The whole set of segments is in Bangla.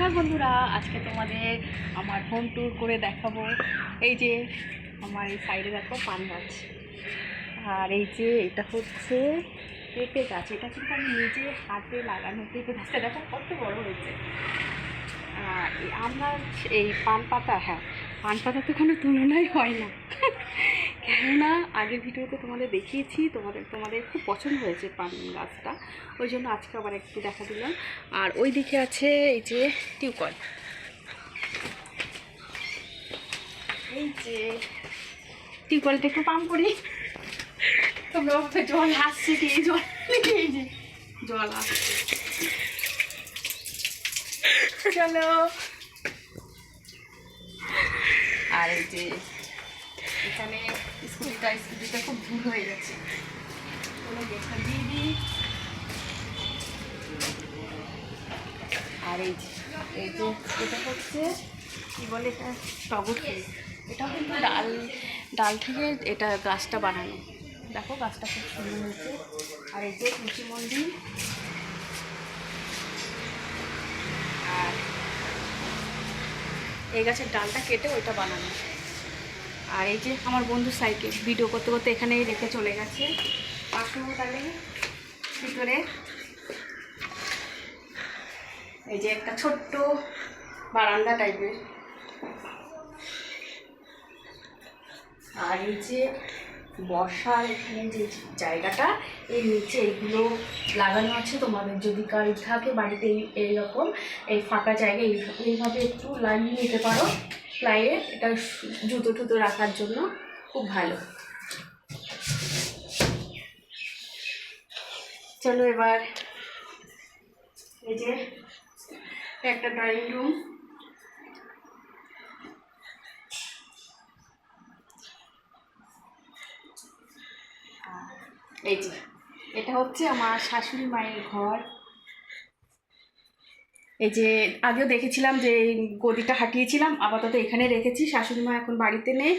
নমস্কার বন্ধুরা, আজকে তোমাদের আমার হোম ট্যুর করে দেখাবো। এই যে আমার এই সাইডে দেখো পান গাছ। আর এই যে এটা হচ্ছে পেঁপে গাছ। এটা কিন্তু আমি নিজে হাতে লাগানো পেঁপে গাছটা। দেখো কত বড় হয়েছে। আর আমার এই পান পাতা হ্যাঁ পান পাতা তো কোনো তুলনাই হয় না। কেননা আগের ভিডিওতে তোমাদের দেখিয়েছি, তোমাদের তোমাদের খুব পছন্দ হয়েছে পান গাছটা। ওই জন্য আজকে আবার একটু দেখা দিলাম। আর ওই দিকে আছে এই যে টিউকল। এই যে টিউকলটা একটু পাম্প করি। তোমরা জল আসছে কি এই জল জল আসছে। চলো। আর এই যে এখানে স্কুলটা স্কুটিটা খুব ভুল হয়ে গেছে। কোনো গেটটা দিয়ে দিই। আর এই এই যে এটা হচ্ছে, কী বলে এটা? টগর ফুল। এটা কিন্তু ডাল ডাল থেকে এটা গাছটা বানানো। দেখো গাছটা খুব সুন্দর হয়েছে। আর এই যে তুলসী মন্দির। আর এই গাছের ডালটা কেটে ওইটা বানানো। আর এই যে আমার বন্ধু সাইকেল, ভিডিও করতে করতে এখানেই রেখে চলে গেছে। আসব তাহলে ভিতরে। এই যে একটা ছোট্ট বারান্দা টাইপের। আর এই যে বসার এখানে যে জায়গাটা, এর নিচে এগুলো লাগানো আছে। তোমাদের যদি গাড়ি থাকে বাড়িতে এই এইরকম, এই ফাঁকা জায়গায় এইভাবে একটু লাগিয়ে নিতে পারো। প্লাইয়ে এটা জুতো টুতো রাখার জন্য খুব ভালো। চলো এবার এই যে একটা ড্রয়িং রুম এই যে, এটা হচ্ছে আমার শাশুড়ি মায়ের ঘর। এই যে আগেও দেখেছিলাম যে গদিটা হাঁটিয়েছিলাম, আপাতত এখানে রেখেছি। শাশুড়ি মা এখন বাড়িতে নেই,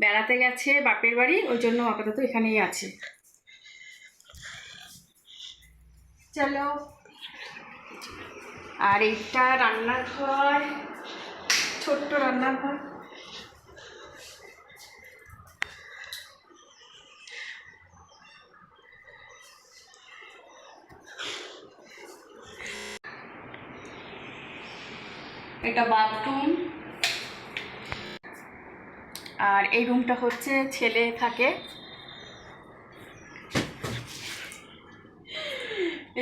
বেড়াতে গেছে বাপের বাড়ি, ওই জন্য আপাতত এখানেই আছে। চলো। আর এইটা রান্নাঘর, ছোট্ট রান্নাঘর। এটা বাথরুম আর এই রুমটা হচ্ছে ছেলে থাকে।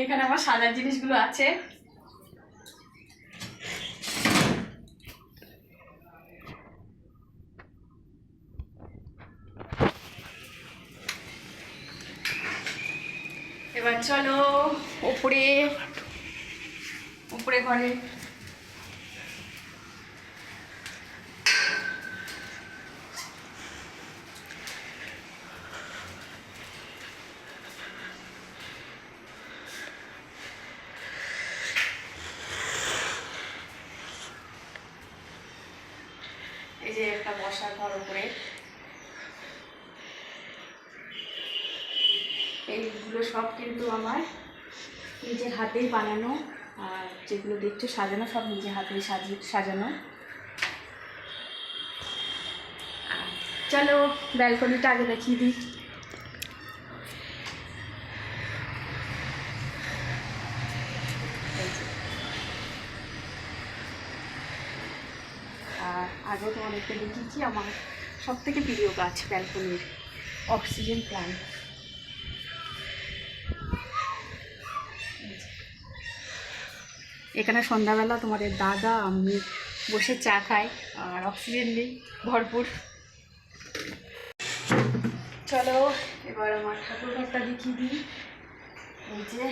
এখানে আমার সাজার জিনিসগুলো আছে। এবার চলো উপরে উপরে ঘরে। যে একটা বসার ঘর উপরে। এইগুলো সব কিন্তু আমার নিজের হাতেই বানানো, আর যেগুলো দেখছ সাজানো, সব নিজের হাতেই সাজিয়ে সাজানো। চলো, ব্যালকনিটা আগে দেখিয়ে দিই এই যে। আর আগেও তোমাদেরকে দেখিয়েছি আমার সব থেকে প্রিয় গাছ ব্যালকনির অক্সিজেন প্ল্যান্ট। এখানে সন্ধ্যাবেলা তোমাদের দাদা, আমি বসে চা খাই, আর অক্সিজেন নেই, ভরপুর। চলো, এবার আমার ঠাকুর ঘরটা দেখিয়ে দিই। এই যে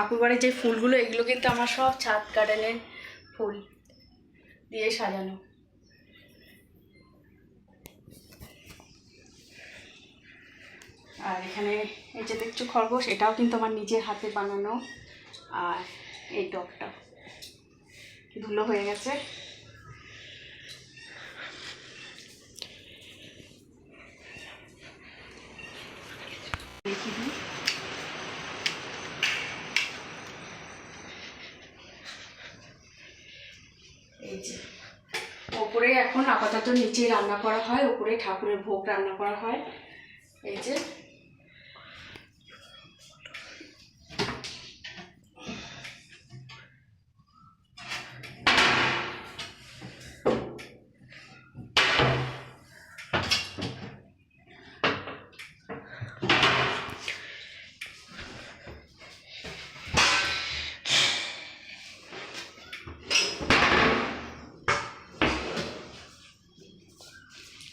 ঠাকুরবাড়ির যে ফুলগুলো, এগুলো কিন্তু আমার সব ছাদ গার্ডেনের ফুল দিয়ে সাজানো। আর এখানে এই যে দেখছ খরগোশ, এটাও কিন্তু আমার নিজের হাতে বানানো। আর এই টকটা ধুলো হয়ে গেছে দেখি দিই এই যে ওপরে এখন আপাতত নিচে রান্না করা হয় উপরে ঠাকুরের ভোগ রান্না করা হয়। এই যে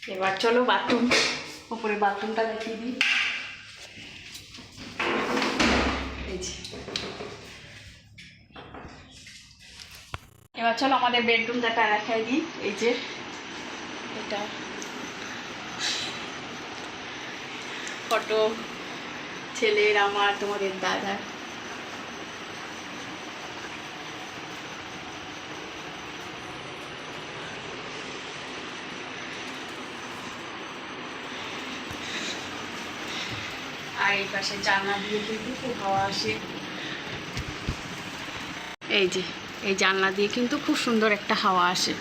এবার চলো বাথরুম। ওপরে বাথরুমটা দেখিয়ে দিই। এবার চলো আমাদের বেডরুমটা দেখাই দিই। এই যে। এটা। ফটো ছেলের, আমার, তোমাদের দাদার। আর পাশে জানলা দিয়ে কিন্তু খুব হাওয়া আসে। এই যে, এই জানলা দিয়ে কিন্তু খুব সুন্দর একটা হাওয়া আসে।